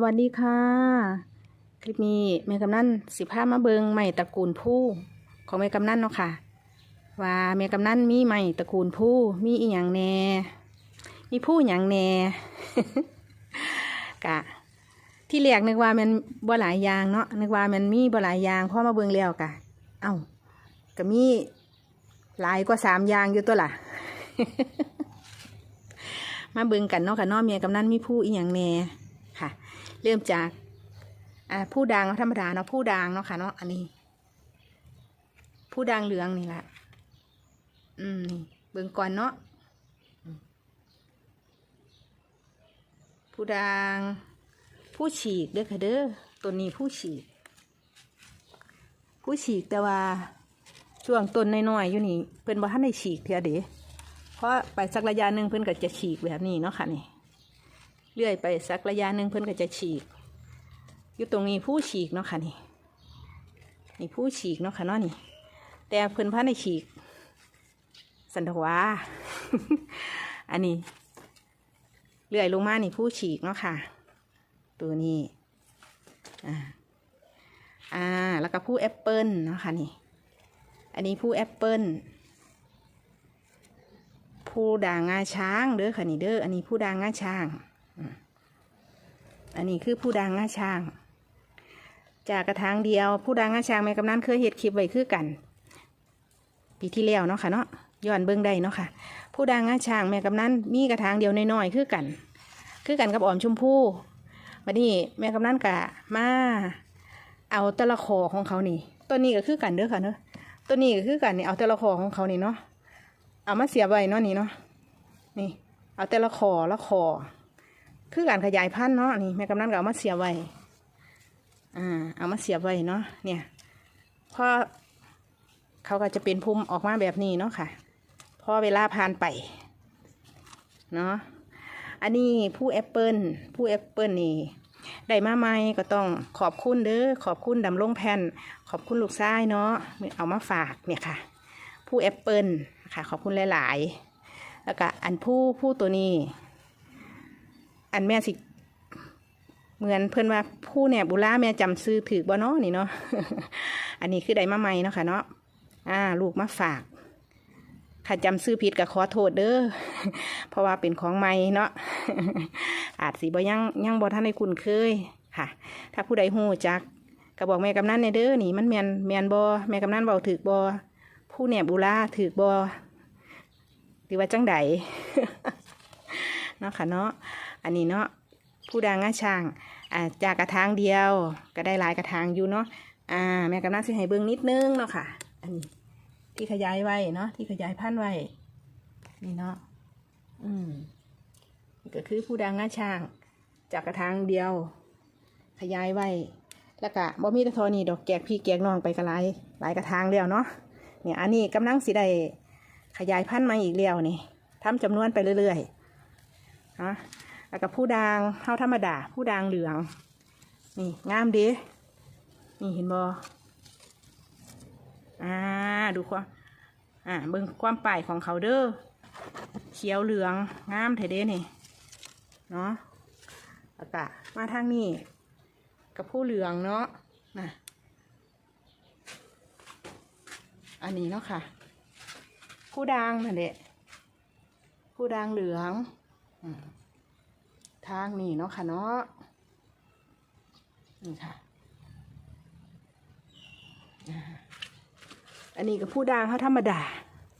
สวัสดีค่ะ คลิปนี้แม่กำนันสิพามาเบิงใหม่ตระกูลผู้ของแม่กำนันเนาะค่ะ ว่าแม่กำนันมีใหม่ตระกูลผู้มีอีหยังแหน่ มีผู้หยังแหน่กะ ที่แรกนึกว่ามันบ่หลายยางเนาะนึกว่ามันมีบ่หลายยางพอมาเบิงแล้วกะ เอ้าก็มีหลายกว่าสามยางอยู่ตัวล่ะมาเบิงกันเนาะค่ะนาะเมียกำนันมีผู้อีหยังแหน่ ค่ะ เริ่มจากอ่าผู้ดังธรรมดาเนาะผู้ดังเนาะค่ะเนาะอันนี้ ผู้ดังเหลืองนี่แหละอืมนี่เบิ่งก่อนเนาะผู้ดังผู้ฉีกเด้อค่ะเด้อตัวนี้ผู้ฉีก ผู้ฉีกแต่ว่าช่วงต้นน้อยๆอยู่นี่เพิ่นบ่ทันได้ฉีกเทียเด้เพราะไปสักระยะหนึ่งเพิ่นก็จะฉีกแบบนี้เนาะค่ะนี่ เลื่อยไปสักระยะหนึ่งเพิ่อนก็จะฉีก อยู่ตรงนี้ผู้ฉีกเนาะค่ะนี่ นี่ผู้ฉีกเนาะค่ะเนาะนี่ แต่เพิ่อนพันในฉีก สันทวาอันนี้เลื่อยลงมานี่ผู้ฉีกเนาะค่ะ ตัวนี้อ่าอ่าแล้วก็ผู้แอปเปิลเนาะค่ะนี่ อันนี้ผู้แอปเปิลผู้ด่างงาช้างเด้อค่ะนี่เด้ออันนี้ผู้ด่างงาช้าง อันนี้คือผู้ดังงาช้าง จากกระถางเดียว ผู้ดังงาช้างแม่กำนันเคยเห็ดคลิปไว้คือกัน ปีที่แล้วเนาะค่ะเนาะย้อนเบิ้งได้เนาะค่ะ ผู้ดังงาช้างแม่กำนันมีกระถางเดียวน้อยๆคือกัน คือกันกับออมชมพู่วันนี้แม่กำนันกะมาเอาตะละคอของเขานี่ตัวนี้ก็คือกันเด้อค่ะเนาะตัวนี้ก็คือกันนี่เอาตะละคอของเขานี่เนาะเอามาเสียบไว้เนาะนี่เนาะนี่ เอาแต่ละคอละคอ คือการขยายพันธุ์เนาะนี่แม่กำนันก็เอามาเสียบไว้อ่าเอามาเสียบไว้เนาะเนี่ยพอเขาก็จะเป็นพุ่มออกมาแบบนี้เนาะค่ะพอเวลาผ่านไปเนาะอันนี้ผู้แอปเปิลผู้แอปเปิลนี่ได้มาใหม่ก็ต้องขอบคุณเด้อขอบคุณดำรงแผ่นขอบคุณลูกชายเนาะเอามาฝากเนี่ยค่ะ ผู้แอปเปิลค่ะขอบคุณหลาย ๆ แล้วก็อันผู้ผู้ตัวนี้ อันแม่สิ เหมือนเพื่อนว่าผู้เนี่ยบุล่าแม่จำซื้อถือบ่เนาะนี่เนาะอันนี้คือไดมาใหม่เนาะค่ะเนาะอ่า ลูกมาฝากถ้าจำซื้อผิดก็ขอโทษเด้อ เพราะว่าเป็นของใหม่เนาะ อาจสีบ่ยังยังบ่ท่านในคุณเคยค่ะ ถ้าผู้ใดหูจักก็บอกแม่กำนันในเด้อนี่มันแมนแมนบ่แม่กำนันเบาถือบ่ผู้เนี่ยบุล่าถือบ่หรือว่าจังใดเนาะค่ะเนาะ อันนี้เนาะผู้ดังงาช่างอ่าจากกระถางเดียว ก็ได้หลายกระถางอยู่เนาะอ่าแม่กำนันสิให้เบิ่งนิดนึงเนาะค่ะ อันนี้ ที่ขยายไว้เนาะที่ขยายพันธุ์ไว้นี่เนาะอืมก็คือผู้ดังงาช่าง จากกระถางเดียว ขยายไว้แล้วก็บ่มีต่เทอนี่ดอกแกกพี่แกกน้องไปกระไรหลายกระถางแล้วเนาะเนี่ยอันนี้กำลังสิได้ขยายพันธุ์มาอีกแล้วนี่ทำจำนวนไปเรื่อยๆฮะ แล้วก็ผู้ดางเท่าธรรมดา ผู้ดางเหลือง นี่งามดีนี่เห็นบออ่าดูความอ่าเบิ่งความป่ายของเขาเด้อเขียวเหลืองงามเถเด้นี่เนาะแล้วก็มาทางนี้กับผู้เหลืองเนาะนะอันนี้เนาะค่ะ ผู้ดางนั่นแหละผู้ดางเหลือง อืม ทางนี่เนาะค่ะเนาะนี่ค่ะอันนี้ก็ผู้ดังเขาธรรมดา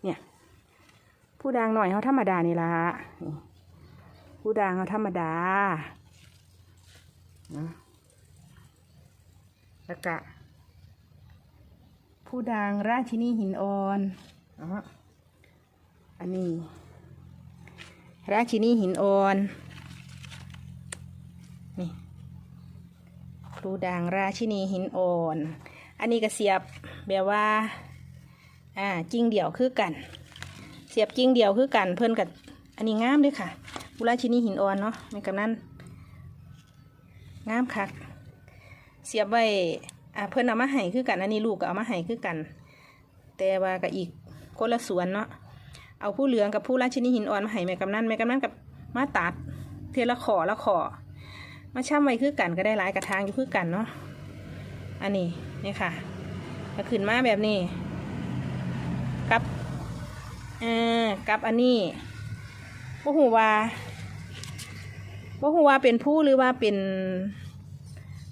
เนี่ย ผู้ดังหน่อยเขาธรรมดานี่ละผู้ดังเขาธรรมดานะแล้วก็ผู้ดังราชินีหินอ่อนอันนี้ ราชินีหินอ่อน นี่ครูด่างราชินีหินอ่อน อันนี้ก็เสียบแบบว่า อ่าจริงเดี่ยวคือกัน เสียบจริงเดี่ยวคือกัน เพื่อนกับอันนี้งามเลยค่ะบุราชินีหินอ่อนเนาะในกำนั้นงามคัก เสียบไว้อ่าเพื่อนเอามาให้คือกัน อันนี้ลูกก็เอามาให้คือกัน แต่ว่ากับอีกคนละสวนเนาะ เอาผู้เหลืองกับผู้ราชินีหินอ่อนมาให้แม่กำนันแม่กำนันกับมาตัดเทละขอละขอ มาช่ำไว้คือกันก็ได้หลายกระทางอยู่คือกันเนาะอันนี้นี่ค่ะก็ขึ้นมาแบบนี้กับเอ่อกับอันนี้บ่ฮู้ว่าบ่ฮู้ว่าเป็นผู้หรือว่าเป็น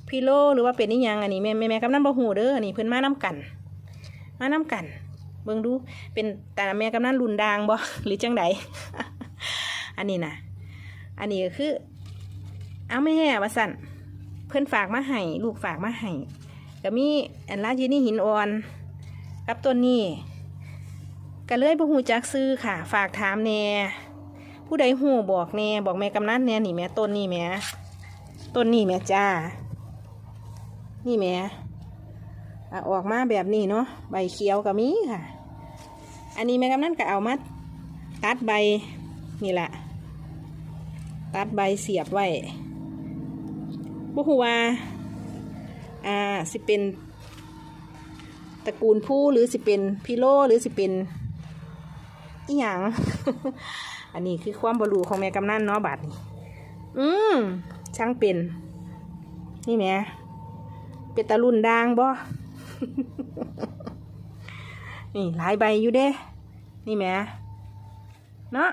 พิโลหรือว่าเป็นนิยังอันนี้แม่แม่แม่กำนันบ่ฮู้เด้ออันนี้เพิ่อนมานํกัน มานํกัน เบิ่งดูเป็นแต่แม่กำนันรุนดางบ่หรือจังใดอันนี้นะอันนี้ก็คือ เอาแม่ว่าสั่นเพิ่อนฝากมาให้ลูกฝากมาให้ก็มีอันลาจีนี่หินอ่อนกับตัวนี้ก็เลยบ่ฮู้จักซื้อค่ะ ฝากถามแน่ผู้ใดฮู้บอกแน่บอกแม่กำนันแน่นี่แม่ต้นนี่แม่ต้นนี่แม่จ้า นี่แม่ออกมาแบบนี้เนาะใบเขียวก็มีค่ะ อันนี้แม่กำนันก็เอามาตัดใบนี่แหละ ตัดใบเสียบไว้ บ่ฮู้ว่าอ่าสิเป็นตระกูลผู้หรือสิเป็นพิโลหรือสิเป็นอีหยังอันนี้คือความบรูของแม่กำนันเนาะบัดนี้อืมช่างเป็น นี่แม่เป็นตะลุนดางบ่นี่หลายใบอยู่เด้ นี่แม่เนาะ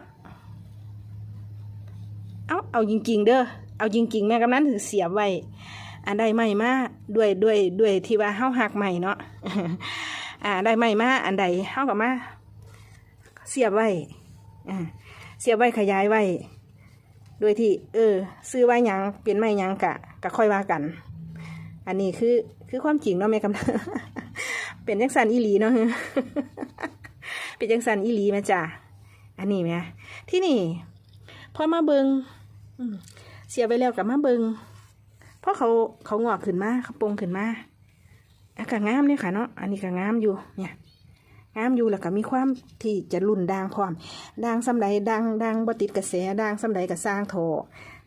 เอาเอาจริง ๆ เด้อ เอาจริงๆแม่กำนันถือเสียบไว้อันใดใหม่มาด้วยด้วยด้วยที่ว่าเฮาหักใหม่เนาะอ่าได้ใหม่มาอันใดเฮากับมาเสียบไว้อ่าเสียบไว้ขยายไว้โดยที่ เออ ซื้อไว้ยังเปลี่ยนไม้หยังกะกะค่อยว่ากัน อันนี้คือคือความจริงเนาะแม่กำนันเป็นจังสันอีหลีเนาะเป็นจังสันอีหลีแม่จ้ะอันนี้แม่ที่นี่พอมาเบิง เสียไปแล้วกับมาเบิงเพราะเขาเขางอกขึ้นมาเขาปงขึ้นมาอากางามเนี่ยค่ะเนาะอันนี้ก็งามอยู่เนี่ยงามอยู่แล้วก็มีความที่จะรุ่นด่างพร้อมด่างสำใดด่างด่างบติดกระแสด่างสำใดก็สร้างโถ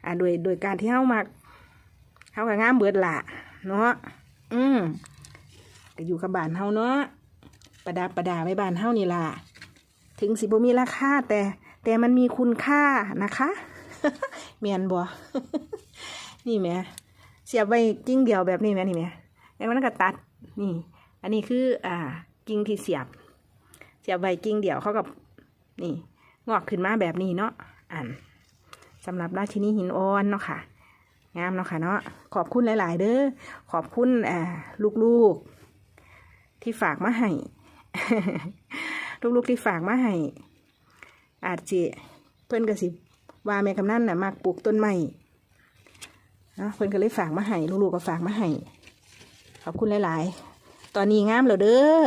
อ่าโดยโดยการที่เฮามักเฮาก็งามเบิดละเนาะอืมก็อยู่กับบ้านเฮาเนาะประดาประดาไว้บ้านเฮานี่ล่ะถึงสิบ่มีราคาแต่แต่มันมีคุณค่านะคะ เมียนบ่นี่แม่เสียบไว้กิ่งเดียวแบบนี้แม่นี่แม่แล้วมันก็ตัดนี่ อันนี้คือ อ่า กิ่งที่เสียบ เสียบไว้กิ่งเดียวเขากับนี่ งอกขึ้นมาแบบนี้เนาะอันสำหรับราชินีหินอ่อนเนาะค่ะงามเนาะค่ะเนาะขอบคุณหลาย ๆ เด้อขอบคุณอ่าลูกๆ ที่ฝากมาให้ลูกๆที่ฝากมาให้อาจจะเพื่อนกระสิ ว่าแม่กำนันน่ะมักปลูกต้นไม้นะเพื่อนก็เลยฝากมาให้ลูกๆก็ฝากมาให้ขอบคุณหลาย ๆ ตอนนี้งามแล้วเด้อ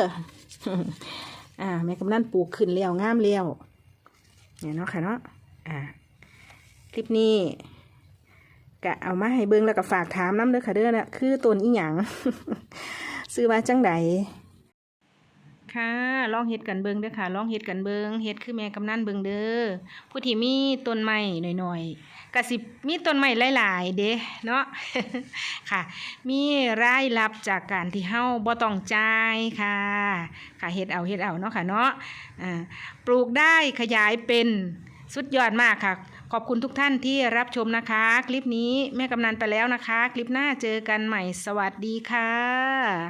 อ่าแม่กำนันปลูกขึ้นแล้วงามแล้วเนี่ยเนาะค่ะเนาะอ่าคลิปนี้ก็เอามาให้เบิ้งแล้วก็ฝากถามน้ำเด้อค่ะเด้อนะคือต้นอีหยังซื้อมาจังใด ค่ะลองเฮ็ดกันเบิงเด้อค่ะลองเฮ็ดกันเบิงเฮ็ดคือแม่กำนันเบิงเด้อผู้ที่มีต้นไม้หน่อยๆก็สิมีต้นไม้หลาย ๆ เด้เนาะค่ะ มีรายรับจากการที่เฮาบ่ต้องจ่ายค่ะ ค่ะเฮ็ดเอาเฮ็ดเอาเนาะค่ะเนาะอ่าปลูกได้ขยายเป็นสุดยอดมากค่ะ ขอบคุณทุกท่านที่รับชมนะคะ คลิปนี้แม่กำนันไปแล้วนะคะ คลิปหน้าเจอกันใหม่สวัสดีค่ะ